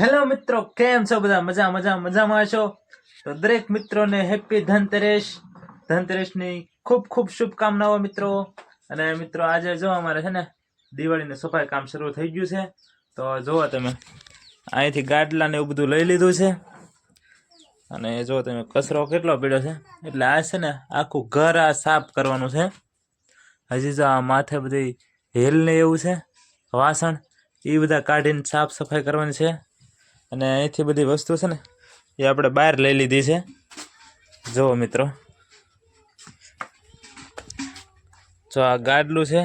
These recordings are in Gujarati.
હેલો મિત્રો, કેમ છો બધા? મજા મજા, મજામાં છો? તો દરેક મિત્રોને હેપી ધનતેરસ. ધનતેરસની ખૂબ ખૂબ શુભકામનાઓ મિત્રો. અને મિત્રો, આજે જો અમારે છે ને દિવાળીનું સફાઈ કામ શરૂ થઈ ગયું છે, તો જુઓ તમે. અહીંથી ગાડલા ને એવું બધું લઈ લીધું છે. અને જો તમે કચરો કેટલો પીડ્યો છે? એટલે આ છે ને આખું ઘર આ સાફ કરવાનું છે. હજી જો આ માથે બધી હેલ ને એવું છે, વાસણ, એ બધા કાઢીને સાફ સફાઈ કરવાની છે. અને અહીંથી બધી વસ્તુ છે ને, એ આપણે બહાર લઈ લીધી છે. જુઓ મિત્રો. જો આ ગાડલું છે.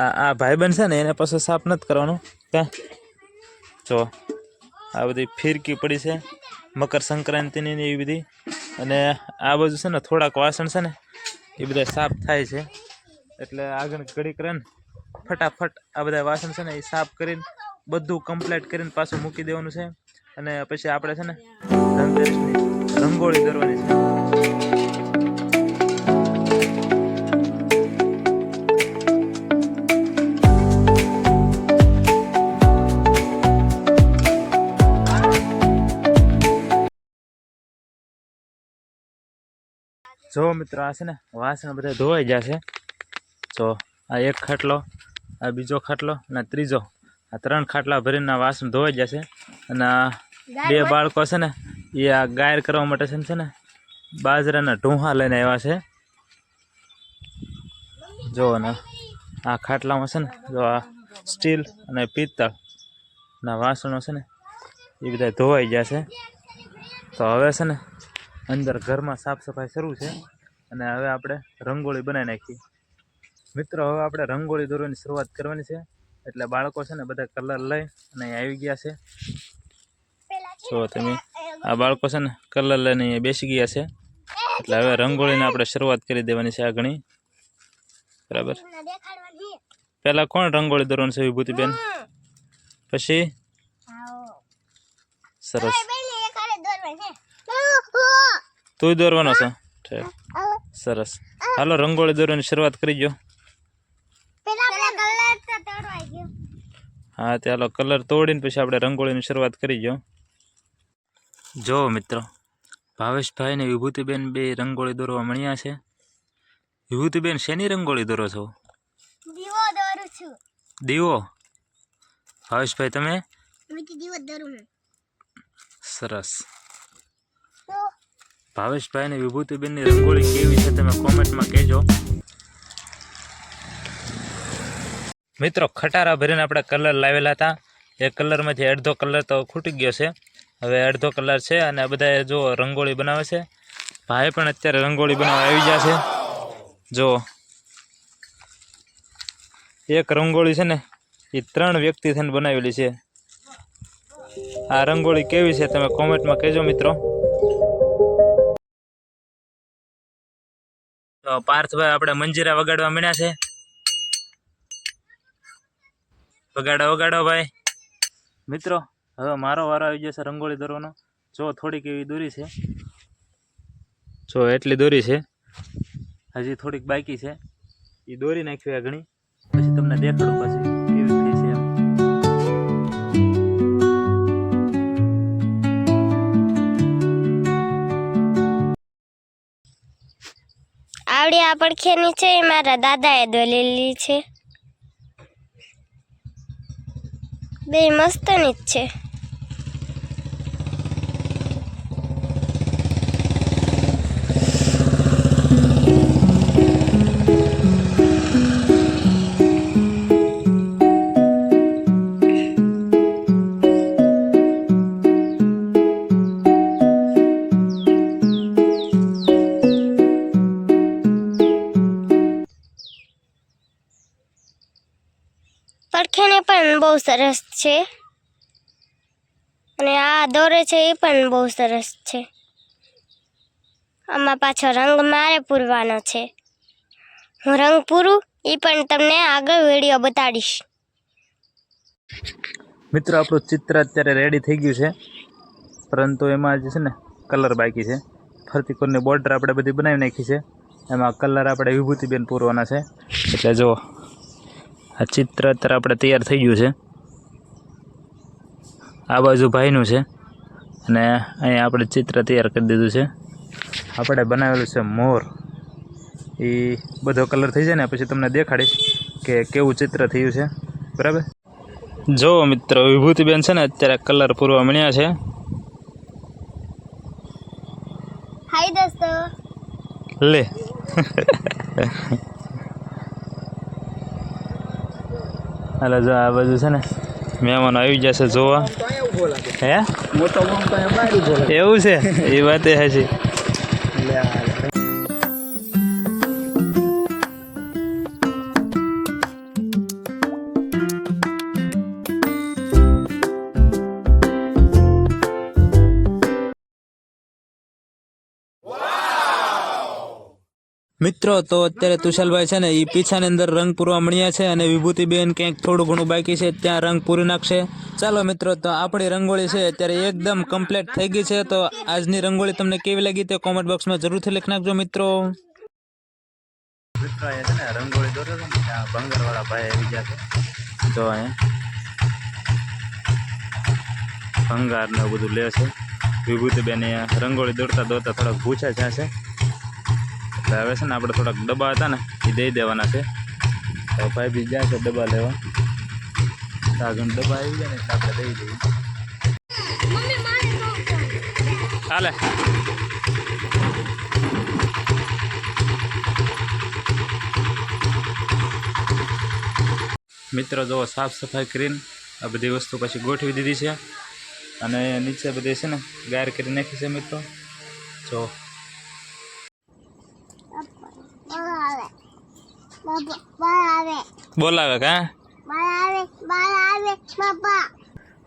આ આ ભાઈબંધ છે ને, એને પાછું સાફ નથી કરવાનું. ક્યાં? જો આ બધી ફિરકી પડી છે. મકર સંક્રાંતિની એવી બધી. અને આ બધું છે ને, થોડાક વાસણ છે ને, એ બધા સાફ થાય છે. એટલે આગળ ઘડીક ને ફટાફટ આ બધા વાસણ છે ને, એ સાફ કરીને બધું કમ્પ્લીટ કરીને પાછું મૂકી દેવાનું છે. અને પછી આપણે છે ને ધનતેરસની રંગોળી દોરવાની છે. જો મિત્રો, આ છે ને વાસણ બધા ધોવાઈ જશે જો, આ એક ખાટલો, આ બીજો ખાટલો, અને ત્રીજો. આ ત્રણ ખાટલા ભરીને વાસણ ધોવાઈ જશે અને બે બાળકો છે ને એ આ ગાયર કરવા માટે છે ને છે ને બાજરાના ઢૂંહા લઈને આવ્યા છે. જો ને આ ખાટલામાં છે ને જો આ સ્ટીલ અને પિત્તળ ના વાસણો છે ને એ બધા ધોવાઈ ગયા છે. તો હવે છે ને અંદર ઘરમાં સાફ સફાઈ શરૂ છે. અને હવે આપણે રંગોળી બનાવી નાખી મિત્રો હવે આપણે રંગોળી દોરવાની શરૂઆત કરવાની છે. એટલે બાળકો છે ને બધા કલર લઈ અને આવી ગયા છે. જો તમે આ બાળકો છે ને કલર લઈને અહીંયા બેસી ગયા છે. એટલે હવે રંગોળીને આપણે શરૂઆત કરી દેવાની છે આ ઘણી. બરાબર. પહેલાં કોણ રંગોળી દોરવાનું છે વિભૂતિબેન? પછી? સરસ. તું દોરવાનો છો? સરસ. હાલો રંગોળી દોરવાની શરૂઆત કરી જો હા તે હાલો કલર તોડીને પછી આપણે રંગોળીની શરૂઆત કરી જો જો મિત્રો ભાવેશભાઈ ને વિભૂતિબેન બે રંગોળી દોરવા મળ્યા છે. વિભૂતિબેન શેની રંગોળી દોરો છો? દીવો દોરું છું. દીવો? ભાવેશભાઈ તમે? દીવો દોરું સરસ. ભાવેશભાઈ ને વિભૂતિબેનની રંગોળી કેવી છે તમે કોમેન્ટમાં કહેજો. મિત્રો, ખટારા ભરીને આપણે કલર લાવેલા હતા. એ કલરમાંથી અડધો કલર તો ખૂટી ગયો છે. હવે અડધો કલર છે અને બધા જો રંગોળી બનાવે છે. ભાઈ પણ અત્યારે રંગોળી બનાવવા આવી ગયા છે. જો, એક રંગોળી છે ને, એ ત્રણ વ્યક્તિ થઈને બનાવેલી છે. આ રંગોળી કેવી છે તમે કોમેન્ટમાં કહેજો મિત્રો. તો પાર્થભાઈ આપણે મંજીરા વગાડવા મળ્યા છે. વગાડો વગાડો ભાઈ. મિત્રો હવે મારો વારો આવી જશે રંગોળી દોરવાનો. જો થોડીક એવી દોરી છે. જો એટલી દોરી છે. હજી થોડીક બાકી છે. એ દોરી નાખ્યું આ ઘણી. પછી તમને દેખાડું પછી આવડી આ પડખેની છે એ મારા દાદાએ દોલેલી છે. બે મસ્તની જ છે પડખેની પણ બહુ સરસ છે. અને આ દોરે છે એ પણ બહુ સરસ છે. આમાં પાછો રંગ મારે પૂરવાનો છે. હું રંગ પૂરું એ પણ તમને આગળ વીડિયો બતાડીશ. મિત્રો, આપણું ચિત્ર અત્યારે રેડી થઈ ગયું છે. પરંતુ એમાં જે છે ને કલર બાકી છે. ફરતી કોરની બોર્ડર આપણે બધી બનાવી નાખી છે. એમાં કલર આપણે વિભૂતિબેન પૂરવાના છે. એટલે જુઓ આ ચિત્ર અત્યારે આપણે તૈયાર થઈ ગયું છે. આ બાજુ ભાઈનું છે. અને અહીંયા આપણે ચિત્ર તૈયાર કરી દીધું છે. આપણે બનાવેલું છે મોર. એ બધો કલર થઈ જાય ને પછી તમને દેખાડીશ કે કેવું ચિત્ર થયું છે. બરાબર? જો મિત્રો વિભૂતિબેન છે ને અત્યારે કલર પૂરવા મળ્યા છે. હાય દોસ્તો. લે. હાલો જો આ બાજુ છે ને મહેમાનો આવી જશે જોવા. હે? એવું છે? એ વાત એ મિત્રો, તો અત્યારે તુષાલભાઈ છે ને એ પીછાની અંદર રંગ પૂરવા મળ્યા છે અને વિભૂતિબેન ક્યાંક થોડું ઘણું બાકી છે, ત્યાં રંગ પૂરી નાખશે. ચાલો મિત્રો, તો આપણી રંગોળી છે, અત્યારે એકદમ કમ્પ્લીટ થઈ ગઈ છે, તો આજની રંગોળી તમને કેવી લાગી તે કોમેન્ટ બોક્સમાં જરૂરથી લખી નાખજો મિત્રો. રંગોળી દોરે છે ને ગયા જો અહીંયા. ભંગાર ને બધું લે છે. વિભૂતિબેન રંગોળી દોરતા દોરતા થોડાક ભૂછા જ્યાં છે એટલે હવે છે ને આપણે થોડાક ડબ્બા હતા ને એ દઈ દેવાના છે. તો ભાઈ બી ગયા છે ડબ્બા લેવા. સાગણ ડબ્બા આવી ગયા ને એટલે આપણે દઈ દઈએ. હાલે. મિત્રો જો સાફ સફાઈ કરીને આ બધી વસ્તુ પછી ગોઠવી દીધી છે. અને નીચે બધી છે ને ગાયર કરી નાખી છે મિત્રો. જો આવે આવે બોલાવે કા આવે આવે બાબા.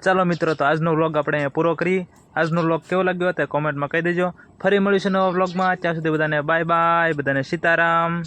ચાલો મિત્રો તો આજનો વ્લોગ આપણે અહીંયા પૂરો કરી. આજનો વ્લોગ કેવો લાગ્યો તે કોમેન્ટમાં કહી દેજો. ફરી મળીશું નવા વ્લોગમાં ત્યાં સુધી બધાને બાય બાય બધાને સીતારામ.